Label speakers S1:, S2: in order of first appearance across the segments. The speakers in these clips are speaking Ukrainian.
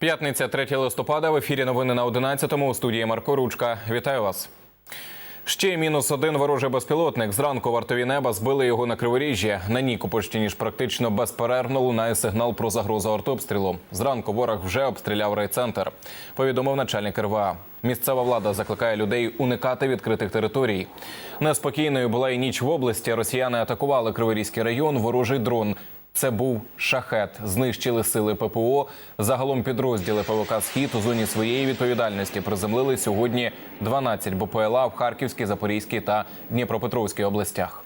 S1: П'ятниця 3 листопада в ефірі новини на 11-му у студії Марко Ручка. Вітаю вас. Ще мінус один ворожий безпілотник. Зранку вартові неба збили його на криворіжжі. На Нікопольщині ж практично безперервно лунає сигнал про загрозу артобстрілу. Зранку ворог вже обстріляв райцентр. Повідомив начальник РВА. Місцева влада закликає людей уникати відкритих територій. Неспокійною була і ніч в області. Росіяни атакували Криворізький район. Ворожий дрон. Це був шахет. Знищили сили ППО. Загалом підрозділи ПВК Схід у зоні своєї відповідальності приземлили сьогодні 12 БПЛА в Харківській, Запорізькій та Дніпропетровській областях.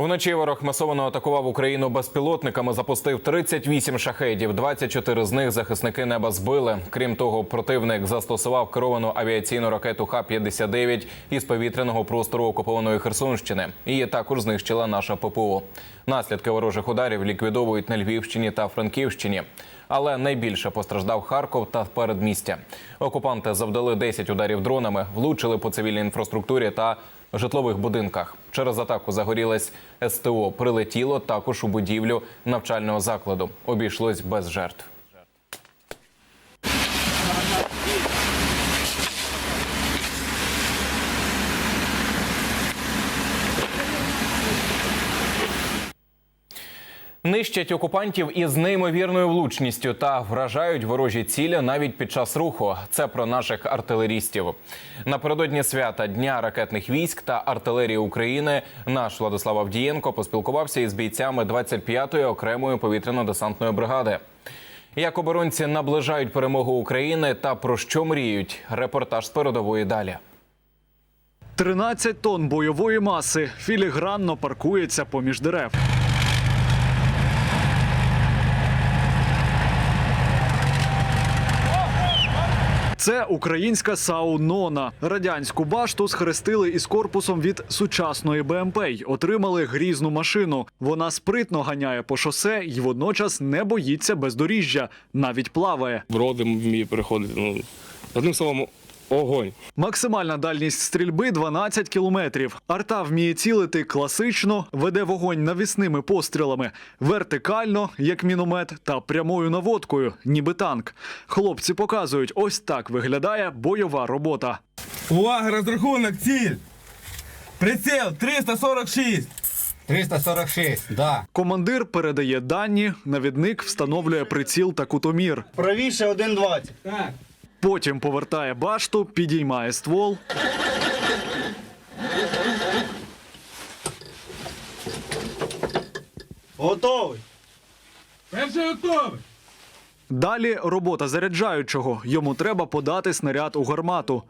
S1: Вночі ворог масово атакував Україну безпілотниками. Запустив 38 шахедів. 24 з них захисники неба збили. Крім того, противник застосував керовану авіаційну ракету Х-59 із повітряного простору окупованої Херсонщини. Її також знищила наша ППО. Наслідки ворожих ударів ліквідовують на Львівщині та Франківщині. Але найбільше постраждав Харков та передмістя. Окупанти завдали 10 ударів дронами, влучили по цивільній інфраструктурі та житлових будинках. Через атаку загорілась СТО. Прилетіло також у будівлю навчального закладу. Обійшлось без жертв. Нищать окупантів із неймовірною влучністю та вражають ворожі цілі навіть під час руху. Це про наших артилерістів. Напередодні свята Дня ракетних військ та артилерії України наш Владислав Авдієнко поспілкувався із бійцями 25-ї окремої повітряно-десантної бригади. Як оборонці наближають перемогу України та про що мріють? Репортаж з передової далі.
S2: 13 тонн бойової маси філігранно паркується поміж дерев. Це українська Саунона. Радянську башту схрестили із корпусом від сучасної БМП й отримали грізну машину. Вона спритно ганяє по шосе і водночас не боїться бездоріжжя, навіть плаває.
S3: броди вміє переходити. Ну, одним словом, огонь.
S2: Максимальна дальність стрільби 12 кілометрів. Арта вміє цілити класично, веде вогонь навісними пострілами, вертикально, як міномет, та прямою наводкою, ніби танк. Хлопці показують, ось так виглядає бойова робота.
S4: Увага, розрахунок, ціль. Приціл 346.
S5: 346, да.
S2: Командир передає дані, навідник встановлює приціл та кутомір.
S6: Правіше 1,20.
S2: Потім повертає башту, підіймає ствол.
S6: Готовий.
S4: Перший готовий.
S2: Далі робота заряджаючого. Йому треба подати снаряд у гармату.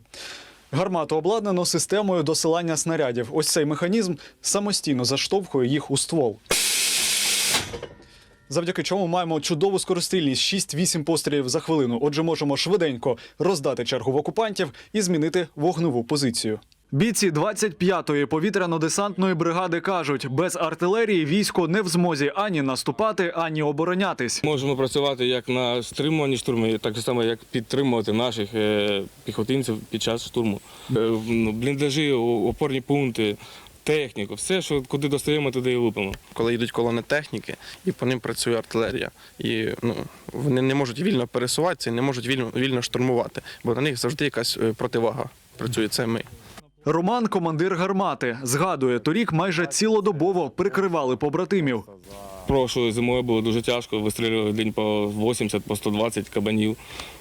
S2: Гармату обладнано системою досилання снарядів. Ось цей механізм самостійно заштовхує їх у ствол. Завдяки чому маємо чудову скорострільність 6-8 пострілів за хвилину. Отже, можемо швиденько роздати чергу в окупантів і змінити вогневу позицію. Бійці 25-ї повітряно-десантної бригади кажуть, без артилерії військо не в змозі ані наступати, ані оборонятись.
S3: Можемо працювати як на стримуванні штурму, так само як підтримувати наших е, піхотинців під час штурму. Е, ну, бліндажі, опорні пункти, техніку, все, що куди достаємо, туди і лупимо.
S7: коли йдуть колони техніки, і по ним працює артилерія. І ну, вони не можуть вільно пересуватися і не можуть вільно, вільно штурмувати, бо на них завжди якась е, противага працює. Це ми.
S2: Роман, командир гармати, згадує, торік майже цілодобово прикривали побратимів.
S3: Прошлою зимою було дуже тяжко, вистрілювали день по 80, по 120 кабанів.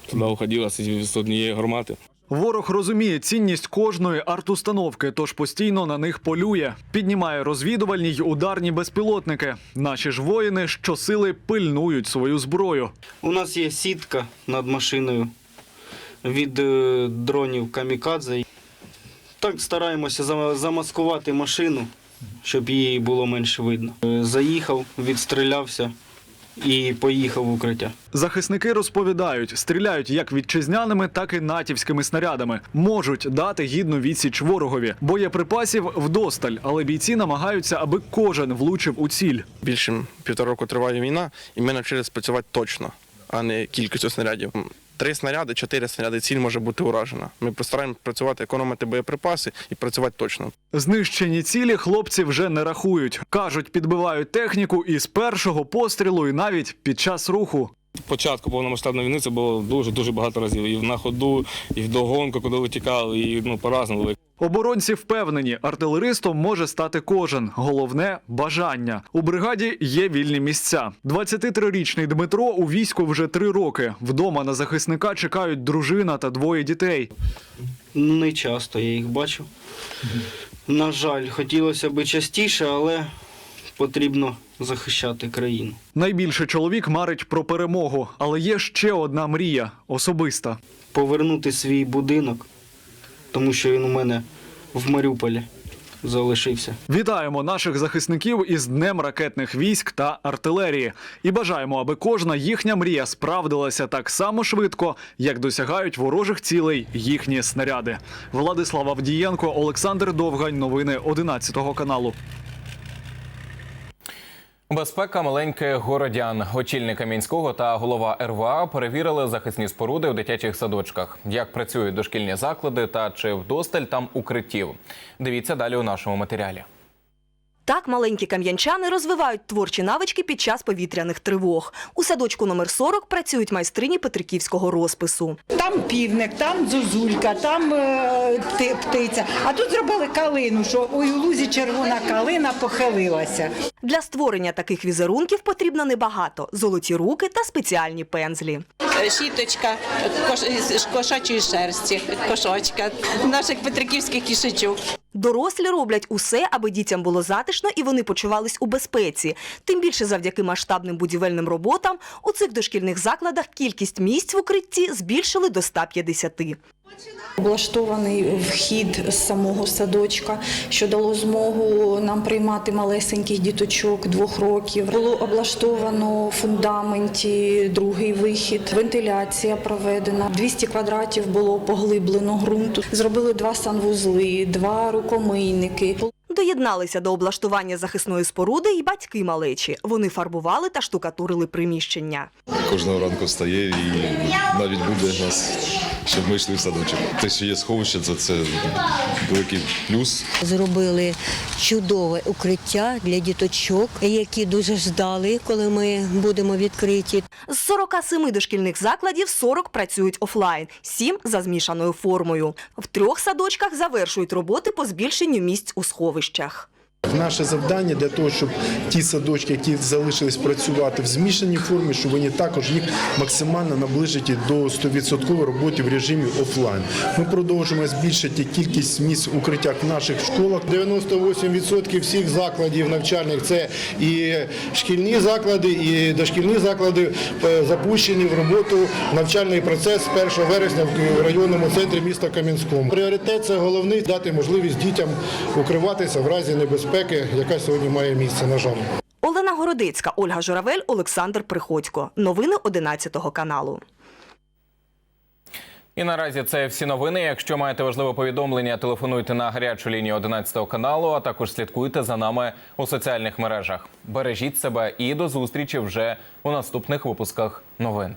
S3: Туди уходило з однієї гармати.
S2: Ворог розуміє цінність кожної артустановки, тож постійно на них полює. Піднімає розвідувальні й ударні безпілотники. Наші ж воїни щосили пильнують свою зброю.
S6: У нас є сітка над машиною від е, дронів камікадзе. Так стараємося замаскувати машину, щоб її було менше видно. Е, Заїхав, відстрілявся і поїхав в укриття.
S2: Захисники розповідають, стріляють як вітчизняними, так і натівськими снарядами. Можуть дати гідну відсіч ворогові. Боєприпасів вдосталь, але бійці намагаються, аби кожен влучив у ціль.
S7: Більше півтора року триває війна, і ми навчилися працювати точно, а не кількістю снарядів. Три снаряди, чотири снаряди, ціль може бути уражена. Ми постараємося працювати, економити боєприпаси і працювати точно.
S2: Знищені цілі хлопці вже не рахують. кажуть, підбивають техніку із першого пострілу і навіть під час руху.
S3: початку повномасштабної війни це було дуже дуже багато разів. І на ходу, і в догонку, коли витікали, і ну по-разному.
S2: Оборонці впевнені, артилеристом може стати кожен. Головне бажання. У бригаді є вільні місця. 23-річний Дмитро у війську вже три роки. Вдома на захисника чекають дружина та двоє дітей.
S6: Не часто я їх бачу. На жаль, хотілося б частіше, але потрібно захищати країну.
S2: Найбільше чоловік марить про перемогу, але є ще одна мрія особиста.
S6: Повернути свій будинок, тому що він у мене в Маріуполі залишився.
S2: Вітаємо наших захисників із Днем ракетних військ та артилерії і бажаємо, аби кожна їхня мрія справдилася так само швидко, як досягають ворожих цілей їхні снаряди. Владислав Авдієнко, Олександр Довгань. Новини 11 каналу.
S1: Безпека маленьких городян. Очільника мінського та голова РВА перевірили захисні споруди у дитячих садочках. Як працюють дошкільні заклади та чи вдосталь там укриттів. Дивіться далі у нашому матеріалі.
S8: Так маленькі кам'янчани розвивають творчі навички під час повітряних тривог. У садочку номер 40 працюють майстрині петриківського розпису.
S9: Там півник, там зозулька, там е, птиця. А тут зробили калину, що у лузі червона калина похилилася.
S8: Для створення таких візерунків потрібно небагато: золоті руки та спеціальні пензлі.
S10: Щіточка кош, з кошачої шерсті, кошочка, наших петриківських кішечок.
S8: Дорослі роблять усе, аби дітям було затишно і вони почувались у безпеці. Тим більше завдяки масштабним будівельним роботам у цих дошкільних закладах кількість місць в укритті збільшили до 150.
S11: Облаштований вхід з самого садочка, що дало змогу нам приймати малесеньких діточок двох років. Було облаштовано в фундаменті другий вихід, вентиляція проведена. 200 квадратів було поглиблено ґрунту. Зробили два санвузли, два рукомийники.
S8: Доєдналися до облаштування захисної споруди і батьки малечі. Вони фарбували та штукатурили приміщення.
S12: Кожного ранку встає і навіть буде нас, щоб ми йшли в садочок. Те, що є сховище, це, це великий плюс.
S11: Зробили чудове укриття для діточок, які дуже ждали, коли ми будемо відкриті.
S8: З 47 дошкільних закладів 40 працюють офлайн, 7 за змішаною формою. В трьох садочках завершують роботи по збільшенню місць у сховищах.
S13: Наше завдання для того, щоб ті садочки, які залишились працювати в змішаній формі, щоб вони також їх максимально наближити до 100% роботи в режимі офлайн. Ми продовжуємо збільшити кількість місць в укриттях в наших школах.
S14: 98% всіх закладів навчальних це і шкільні заклади, і дошкільні заклади е, запущені в роботу навчальний процес з 1 вересня в районному центрі міста Кам'янському. Пріоритет це головний дати можливість дітям укриватися в разі небезпеки, яка сьогодні має місце. На жаль.
S8: Олена Городецька, Ольга Журавель, Олександр Приходько. Новини 11 каналу.
S1: І наразі це всі новини. Якщо маєте важливе повідомлення, телефонуйте на гарячу лінію 11 каналу, а також слідкуйте за нами у соціальних мережах. Бережіть себе і до зустрічі вже у наступних випусках новин.